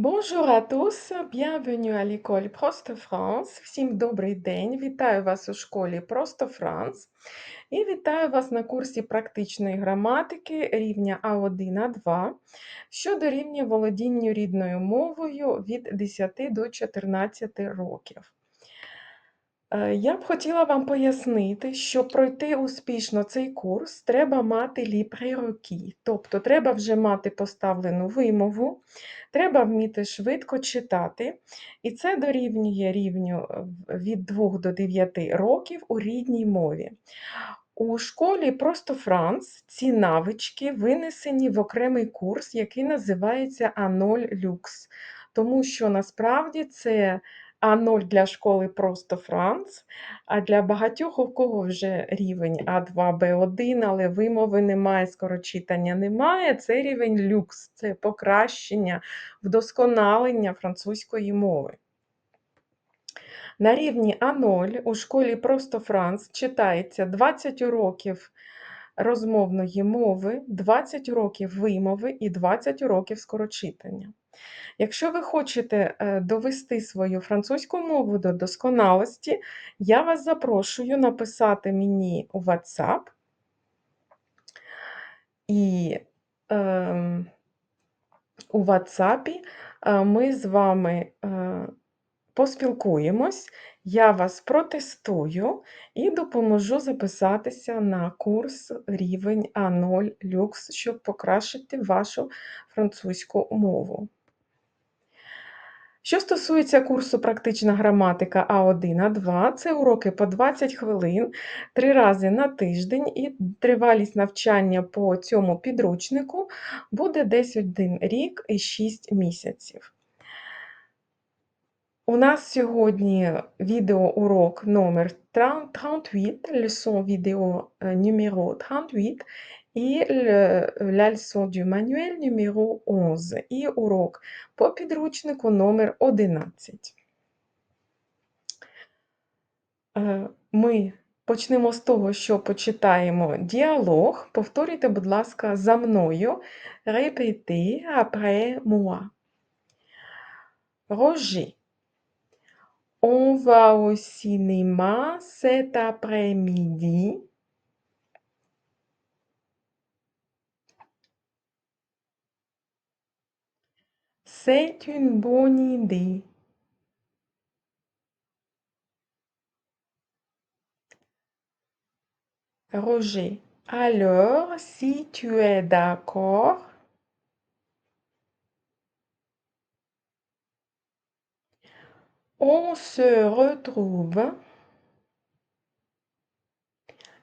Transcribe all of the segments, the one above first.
Bonjour à tous, bienvenue à l'école Просто France. Всім добрий день. Вітаю вас у школі Просто Франс і вітаю вас на курсі практичної граматики рівня А1 А2, що дорівнює володінню рідною мовою від 10 до 14 років. Е, Я б хотіла вам пояснити, щоб пройти успішно цей курс, треба мати ліпрерокі, тобто треба вже мати поставлену вимову, треба вміти швидко читати, і це дорівнює рівню е, від 2 до 9 років у рідній мові. У школі Просто Франц ці навички винесені в окремий курс, який називається А0 Люкс, тому що насправді це А0 для школи Просто Франц, а для багатьох, у кого вже рівень А2, Б1, але вимови немає, скорочитання немає, це рівень люкс, це покращення, вдосконалення французької мови. На рівні А0 у школі Просто Франц читається 20 уроків розмовної мови, 20 уроків вимови і 20 уроків скорочитання. Якщо ви хочете е, довести свою французьку мову до досконалості, я вас запрошую написати мені у WhatsApp і ем, у WhatsApp е, ми з вами е, поспілкуємось, я вас протестую і допоможу записатися на курс рівень А0 люкс, щоб покращити вашу французьку мову. Що стосується курсу практична граматика А1, А2, це уроки по 20 хвилин, три рази на тиждень, і тривалість навчання по цьому підручнику буде десь один рік і 6 місяців. У нас сьогодні відеоурок номер 38, leçon vidéo numéro 38 і la leçon du manuel numéro 11 і урок по підручнику номер 11. Е, Ми почнемо з того, що почитаємо діалог. Повторюйте, будь ласка, за мною. Répétez après moi. Roger. On va au cinéma cet après-midi. C'est une bonne idée. Roger, alors, si tu es d'accord, on se retrouve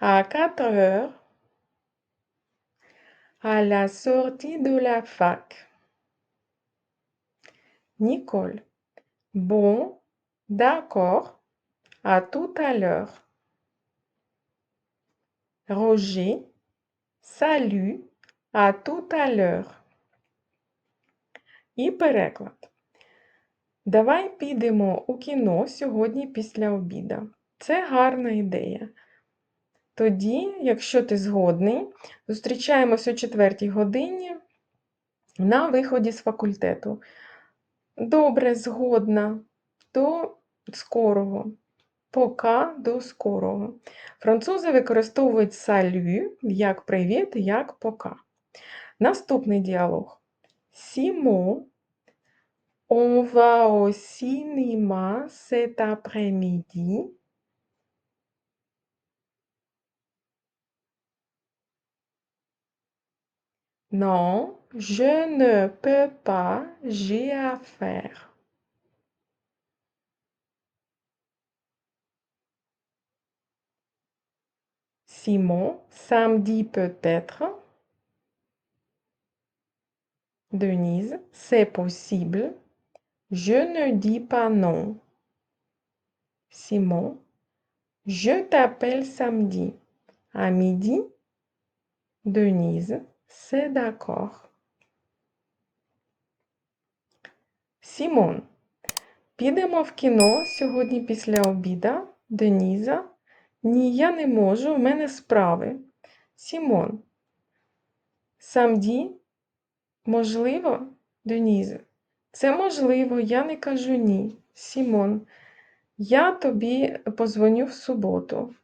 à 4 heures à la sortie de la fac. Nicole, bon, d'accord, à tout à l'heure. Roger, salut, à tout à l'heure. І переклад. Давай підемо у кіно сьогодні після обіда. Це гарна ідея. Тоді, якщо ти згодний, зустрічаємося о 4 годині на виході з факультету. Добре, згодна. До скорого. Пока до скорого. Французи використовують салю як привіт, як пока. Наступний діалог. Сімо. On va au cinéma cet après-midi. Non, je ne peux pas, j'ai à faire. Simon, samedi peut-être. Denise, c'est possible. Je ne dis pas non. Simon, je t'appelle samedi. À midi. Denise, c'est d'accord. Сімон, підемо в кіно сьогодні після обіда. Деніза. Ні, я не можу, в мене справи. Сімон. Самді? Можливо, Деніза. Це можливо, я не кажу ні. Сімон, я тобі позвоню в суботу.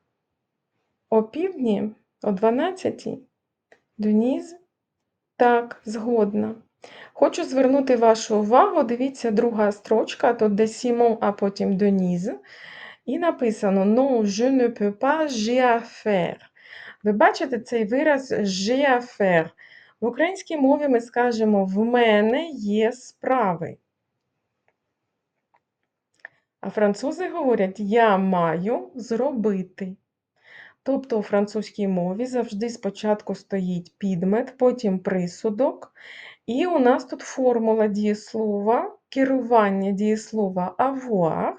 О півдні, о 12 Деніз? Так, згодна. Хочу звернути вашу увагу, дивіться, друга строчка, тут де Сімон, а потім Деніз. І написано Non, je ne peux pas, j'ai à faire. Ви бачите цей вираз j'ai à faire. В українській мові ми скажемо в мене є справи. А французи говорять я маю зробити. Тобто у французькій мові завжди спочатку стоїть підмет, потім присудок. І у нас тут формула дієслова, керування дієслова avoir,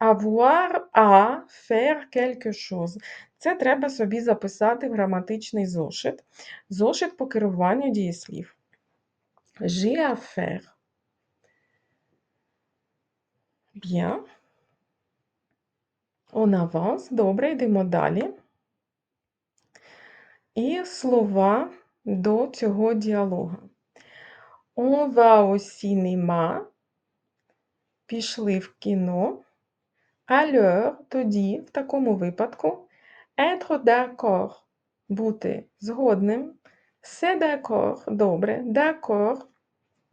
avoir à faire quelque chose. Це треба собі записати в граматичний зошит. Зошит по керуванню дієслів. J'ai à faire. Bien. On avance. Добре, йдемо далі. І слова до цього діалога. On va au cinéma. Пішли в кіно. Alors, тоді, в такому випадку, être d'accord – бути згодним. C'est d'accord – добре. D'accord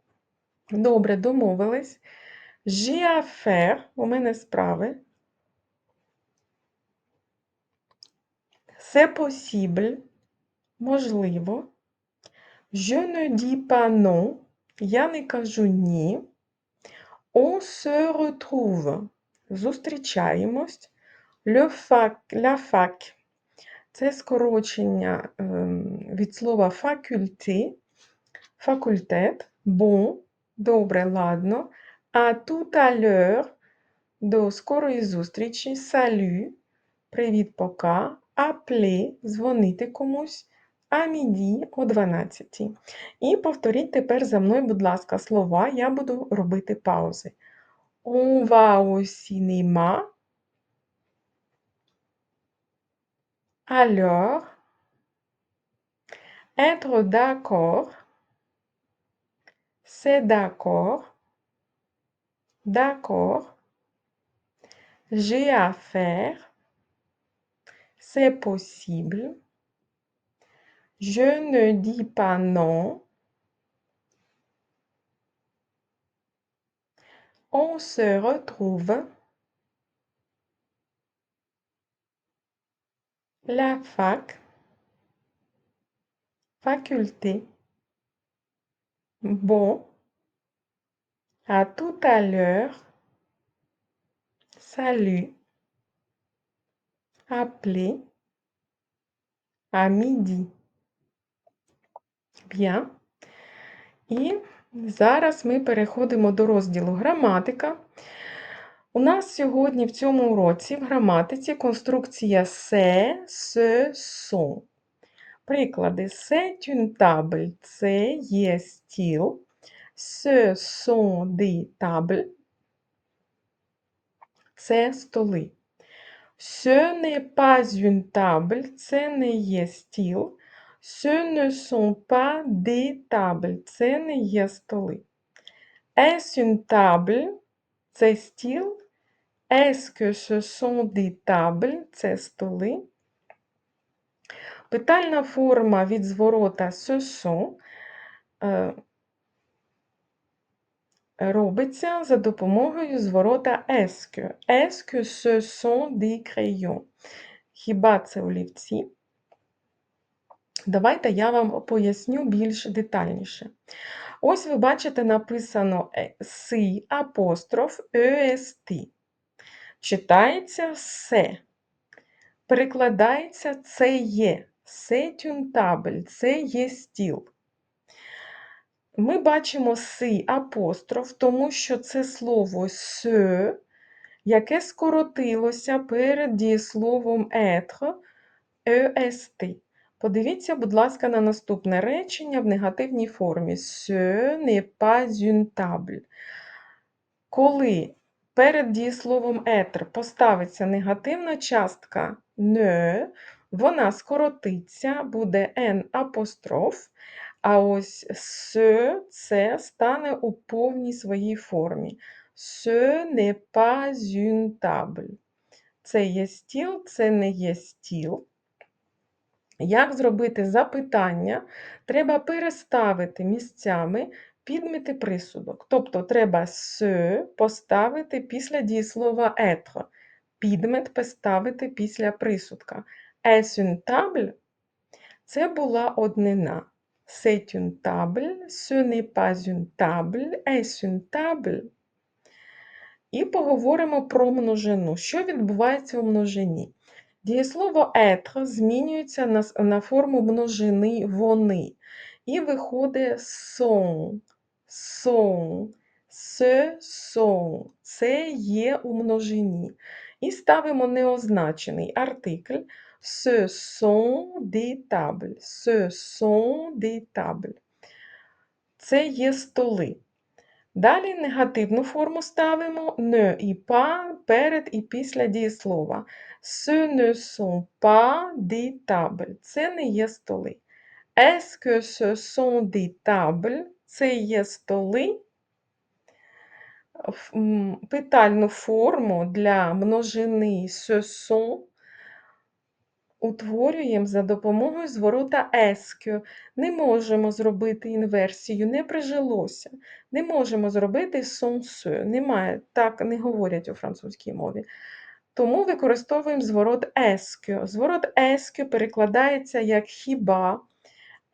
– добре, домовились. J'ai à faire – у мене справи. C'est possible – можливо. Je ne dis pas non – я не кажу ні. On se retrouve – зустрічаємось. Le fac, la fac – це скорочення ем, від слова faculté, факультет. Bon – добре, ладно. Tout à l'heure – до скорої зустрічі. Salut – привіт, пока. Appeler – дзвонити комусь. А міді о 12. І повторіть тепер за мною, будь ласка, слова. Я буду робити паузи. On va cinéma. Alors, être d'accord, c'est d'accord, d'accord, j'ai à faire, c'est possible, je ne dis pas non, on se retrouve, la fac, faculté, bon, à tout à l'heure, salut, appeler, à midi. Bien. І зараз ми переходимо до розділу граматика. У нас сьогодні в цьому уроці в граматиці конструкція c'est, ce, sont. Приклади une table – це є стіл. Ce sont des tables – це столи. Ce n'est pas une table – це не є стіл. Ce ne sont pas des tables – це не є столи. Est-ce une table – це стіл. Est-ce que ce sont des tables – це столи. Питальна форма від зворота ce sont е, робиться за допомогою зворота est-ce que. Est-ce que ce sont? Хіба це олівці? Давайте я вам поясню більш детальніше. Ось ви бачите, написано е, си апостроф est. Читається се. Перекладається це є. Une table, це є стіл. Ми бачимо си апостроф, тому що це слово се, яке скоротилося перед дієсловом être, est. Подивіться, будь ласка, на наступне речення в негативній формі. Ce n'est pas une. Коли перед дієсловом être поставиться негативна частка ne, вона скоротиться, буде n апостроф, А ось ce – це стане у повній своїй формі. Pas une table. Це є стіл, це не є стіл. Як зробити запитання? Треба переставити місцями підміти присудок. Тобто треба se поставити після дієслова être, підмет поставити після присудка. Est une table – це була однина. C'est une table, ce n'est pas une table, est une table. І поговоримо про множину. Що відбувається у множині? Дієслово être змінюється на, форму множини вони. І виходить sont, sont, ce sont. Це є у множині. І ставимо неозначений артикль ce sont des tables. Ce sont des tables. Це є столи. Далі негативну форму ставимо ne і pas перед і після дієслова. Ce ne sont pas des tables. Це не є столи. Est-ce que ce sont des tables? Це є столи. Питальну форму для множини sont утворюємо за допомогою зворота est-que. Не можемо зробити інверсію, не прижилося. Не можемо зробити ce. Немає, так не говорять у французькій мові. Тому використовуємо зворот est-que. Зворот est-que перекладається як хіба.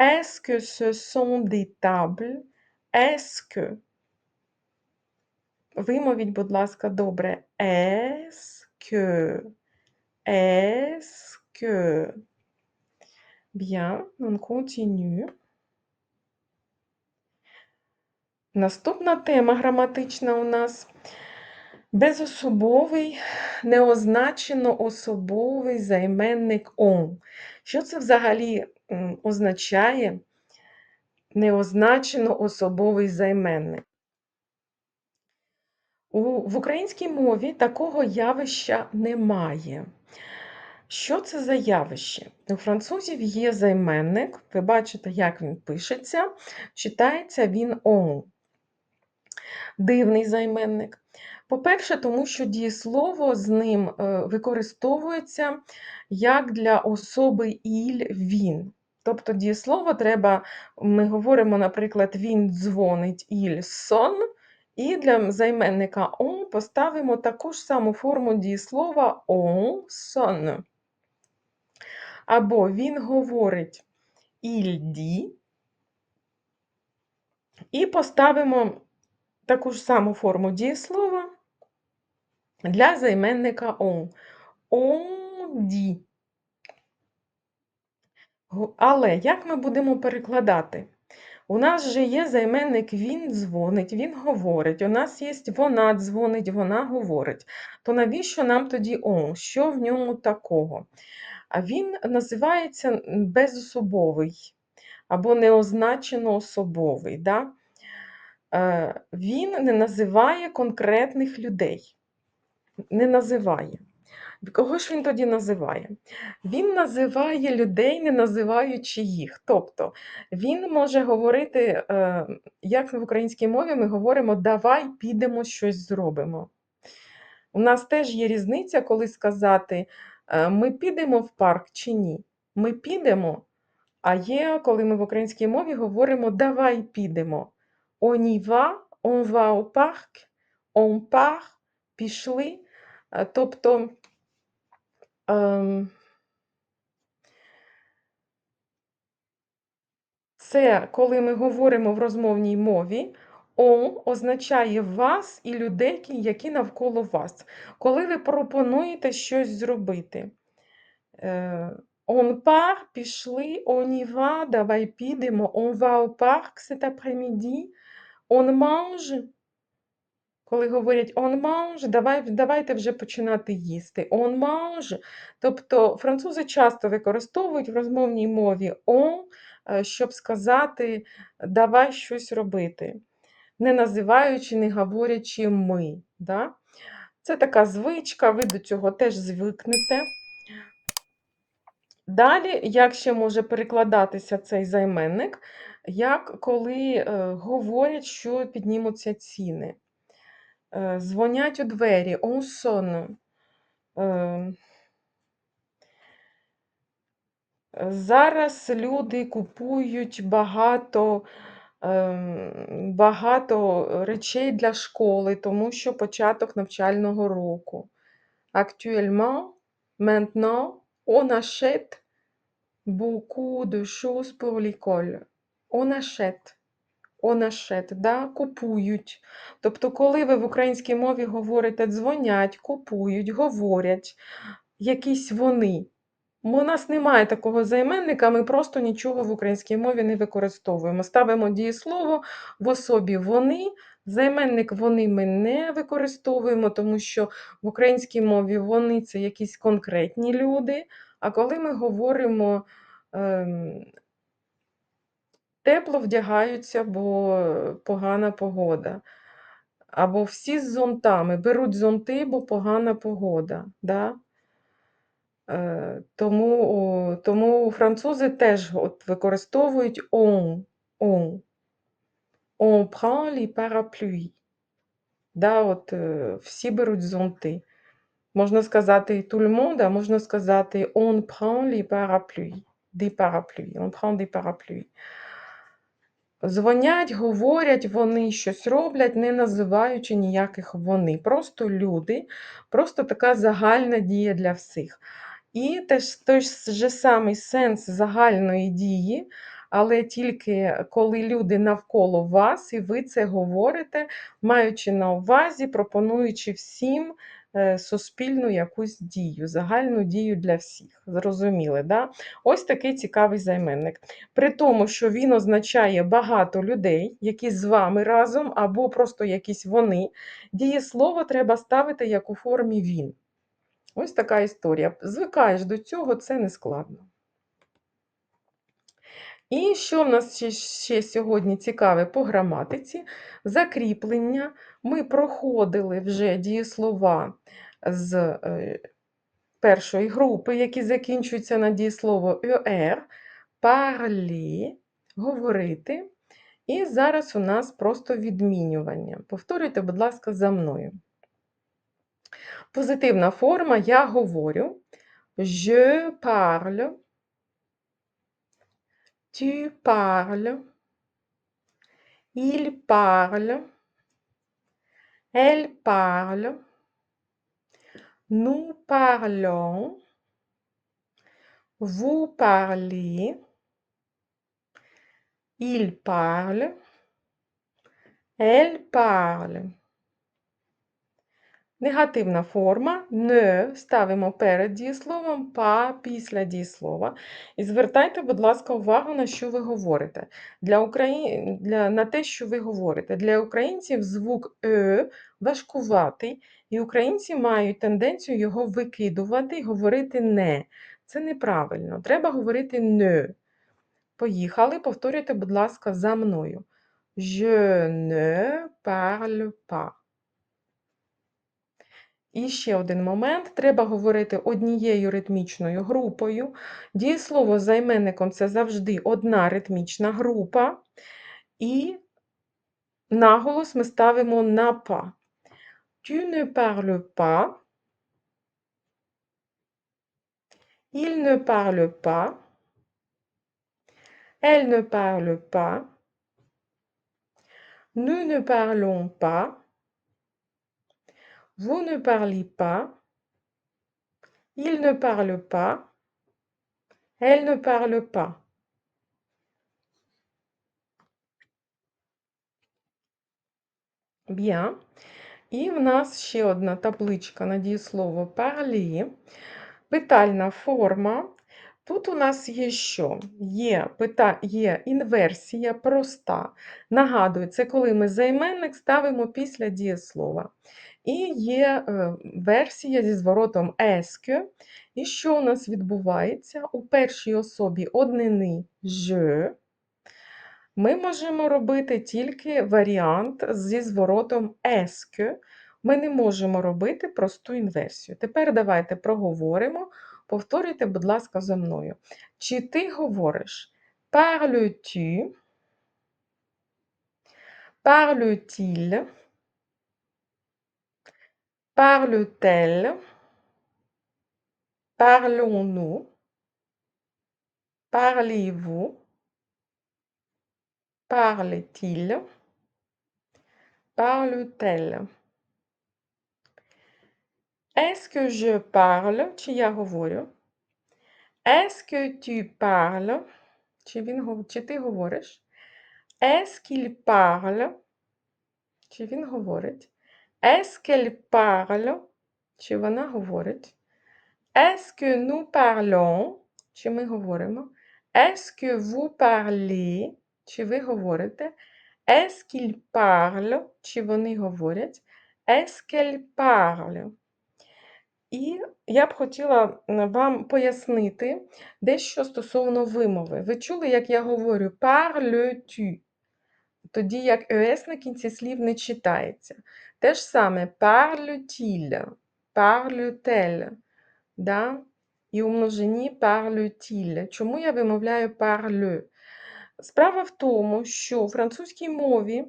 Est-ce que ce sont des? Est-ce. Вимовіть, будь ласка, добре. Est-ce que. Bien, on continue. Наступна тема граматична у нас безособовий, неозначено особовий займенник on. Що це взагалі м, означає неозначено особовий займенник? У, в українській мові такого явища немає. Що це за явище? У французів є займенник, ви бачите, як він пишеться, читається він on. Дивний займенник. По-перше, тому що дієслово з ним е, використовується як для особи іль він. Тобто дієслово треба, ми говоримо, наприклад, він дзвонить сон, і для займенника on поставимо таку ж саму форму дієслова son. Або він говорить il і поставимо таку ж саму форму дієслова для займенника on. On dit. Але як ми будемо перекладати? У нас же є займенник він дзвонить, він говорить. У нас є вона дзвонить, вона говорить. То навіщо нам тоді on? Що в ньому такого? А він називається безособовий або неозначено особовий. Да? Е, Він не називає конкретних людей. Не називає. Кого ж він тоді називає? Він називає людей, не називаючи їх. Тобто він може говорити, е, як в українській мові ми говоримо, давай підемо щось зробимо. У нас теж є різниця, коли сказати, е, ми підемо в парк чи ні. Ми підемо, а є, коли ми в українській мові говоримо давай підемо. On y va, on va au пішли. Е, Тобто це коли ми говоримо в розмовній мові, on означає вас і людей, які навколо вас. Коли ви пропонуєте щось зробити. Е, On part, пішли, on y va, давай підемо, on va au parc cet après-midi, on mange. Коли говорять on mange, давай, давайте вже починати їсти. On mange. Тобто французи часто використовують в розмовній мові on, е, щоб сказати давай щось робити, не називаючи, не говорячи ми. Да? Це така звичка, ви до цього теж звикнете. Далі, як ще може перекладатися цей займенник? Як коли, е, говорять, що піднімуться ціни. Е, дзвонять у двері, on sonne. Е, Зараз люди купують багато, ем, багато речей для школи, тому що початок навчального року. Actuellement, maintenant, on achète beaucoup de choses pour l'école. Achète, да, купують. Тобто, коли ви в українській мові говорите дзвонять, купують, говорять, якісь вони. У нас немає такого займенника, ми просто нічого в українській мові не використовуємо. Ставимо дієслово в особі вони. Займенник вони ми не використовуємо, тому що в українській мові вони це якісь конкретні люди. А коли ми говоримо ем, тепло вдягаються, бо погана погода. Або всі з зонтами беруть зонти, бо погана погода. Да? Е, тому, тому французи теж от використовують on, on. On prend les parapluies. Да, от, е, всі беруть зонти. Можна сказати tout le monde, а можна сказати on prend les parapluies. Des parapluies. On prend des parapluies. Дзвонять, говорять, вони щось роблять, не називаючи ніяких вони. Просто люди, просто така загальна дія для всіх. І теж той же самий сенс загальної дії, але тільки коли люди навколо вас, і ви це говорите, маючи на увазі, пропонуючи всім суспільну якусь дію, загальну дію для всіх. Зрозуміли, да? Ось такий цікавий займенник. При тому, що він означає багато людей, які з вами разом, або просто якісь вони, дієслово треба ставити як у формі він. Ось така історія. Звикаєш до цього, це не складно. І що в нас ще, ще сьогодні цікаве по граматиці? Закріплення. Ми проходили вже дієслова з е, першої групи, які закінчуються на дієслово «er», «parler», говорити. І зараз у нас просто відмінювання. Повторюйте, будь ласка, за мною. Позитивна форма я говорю. Je parle. Tu parles. Il parle. Elle parle. Nous parlons. Vous parlez. Il parle. Elle parle. Негативна форма не ставимо перед дієсловом, па після дієслова. І звертайте, будь ласка, увагу, на що ви говорите. Для Украї... для... На те, що ви говорите. Для українців звук Е важкуватий, і українці мають тенденцію його викидувати і говорити не. Це неправильно. Треба говорити не. Поїхали, повторюйте, будь ласка, за мною. Je ne parle pas. І ще один момент: треба говорити однією ритмічною групою. Дієслово з займенником це завжди одна ритмічна група. І наголос ми ставимо на па. Tu ne parles pas. Il ne parle pas. Elle ne parle pas. Nous ne parlons pas. Vous ne parlez pas. Il ne parle pas. Elle ne parle pas. Bien. І в нас ще одна табличка на дієслово parler. Питальна форма. Тут у нас є що? Є пита... є інверсія проста. Нагадую, це коли ми займенник ставимо після дієслова. І є е, версія зі зворотом еске. І що у нас відбувається? У першій особі однини «je» ми можемо робити тільки варіант зі зворотом еске. Ми не можемо робити просту інверсію. Тепер давайте проговоримо. Повторюйте, будь ласка, за мною. Чи ти говориш parles-tu, Parle-t-il? Parle-t-elle? Parlons-nous? Parlez-vous? Parle-t-il? Parle-t-elle? Est-ce que je parle? Чи я говорю? Est-ce que tu parles? Чи він гов- чи ти говориш? Est-ce qu'il parle? Чи він говорить? Est-ce qu'elle parle? Чи вона говорить? Est-ce que nous parlons? Чи ми говоримо? Est-ce que vous parlez? Чи ви говорите? Est-ce qu'il parle? Чи вони говорять? Est-ce qu'elle parle? І я б хотіла вам пояснити дещо стосовно вимови. Ви чули, як я говорю parles-tu? Тоді як ес на кінці слів не читається. Те ж саме parle-t-il, parle-t-elle, да? і у множині parle-t-il. Чому я вимовляю parle? Справа в тому, що у французькій мові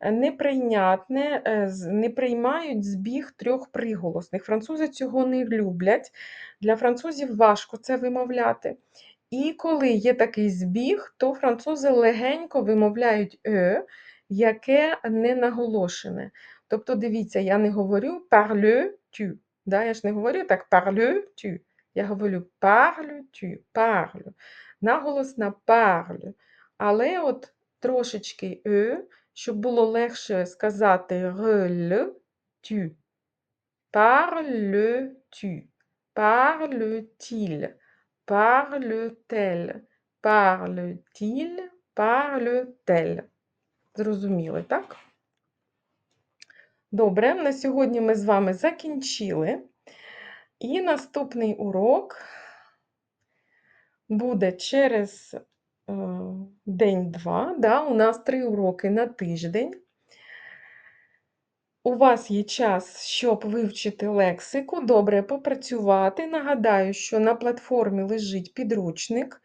е, неприйнятне, е, не приймають збіг трьох приголосних. Французи цього не люблять. Для французів важко це вимовляти. І коли є такий збіг, то французи легенько вимовляють е, яке не наголошене. Тобто, дивіться, я не говорю parle-tu. Да? Я ж не говорю так parle-tu. Я говорю parle-tu, parle. Наголос на parle. Але от трошечки е, щоб було легше сказати relais-tu. Parle-tu. Parle-t-il. Parle-t-elle. Parle-t-il. Parle-t-elle. Зрозуміли, так? Добре, на сьогодні ми з вами закінчили. І наступний урок буде через е, день-два. Да? У нас три уроки на тиждень. У вас є час, щоб вивчити лексику, добре попрацювати. Нагадаю, що на платформі лежить підручник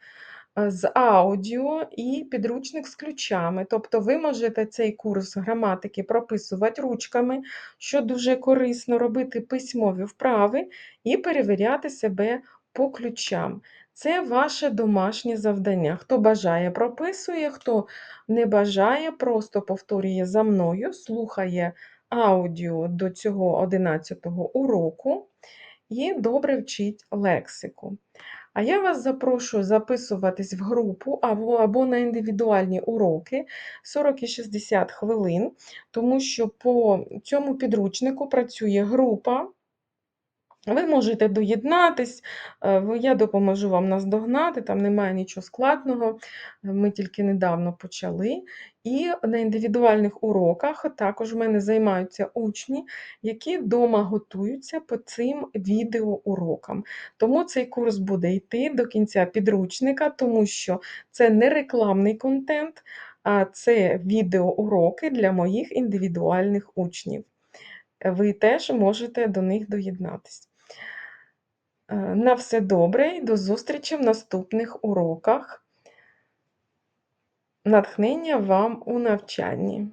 е, з аудіо і підручник з ключами. Тобто ви можете цей курс граматики прописувати ручками, що дуже корисно робити письмові вправи і перевіряти себе по ключам. Це ваше домашнє завдання. Хто бажає, прописує, хто не бажає, просто повторює за мною, слухає аудіо до цього 11-го уроку і добре вчіть лексику. А я вас запрошую записуватись в групу або, або на індивідуальні уроки 40 і 60 хвилин, тому що по цьому підручнику працює група. Ви можете доєднатись, е, я допоможу вам наздогнати, там немає нічого складного, е, ми тільки недавно почали. І на індивідуальних уроках також в мене займаються учні, які вдома готуються по цим відеоурокам. Тому цей курс буде йти до кінця підручника, тому що це не рекламний контент, а це відеоуроки для моїх індивідуальних учнів. Ви теж можете до них доєднатись. Е, На все добре і до зустрічі в наступних уроках. Натхнення вам у навчанні.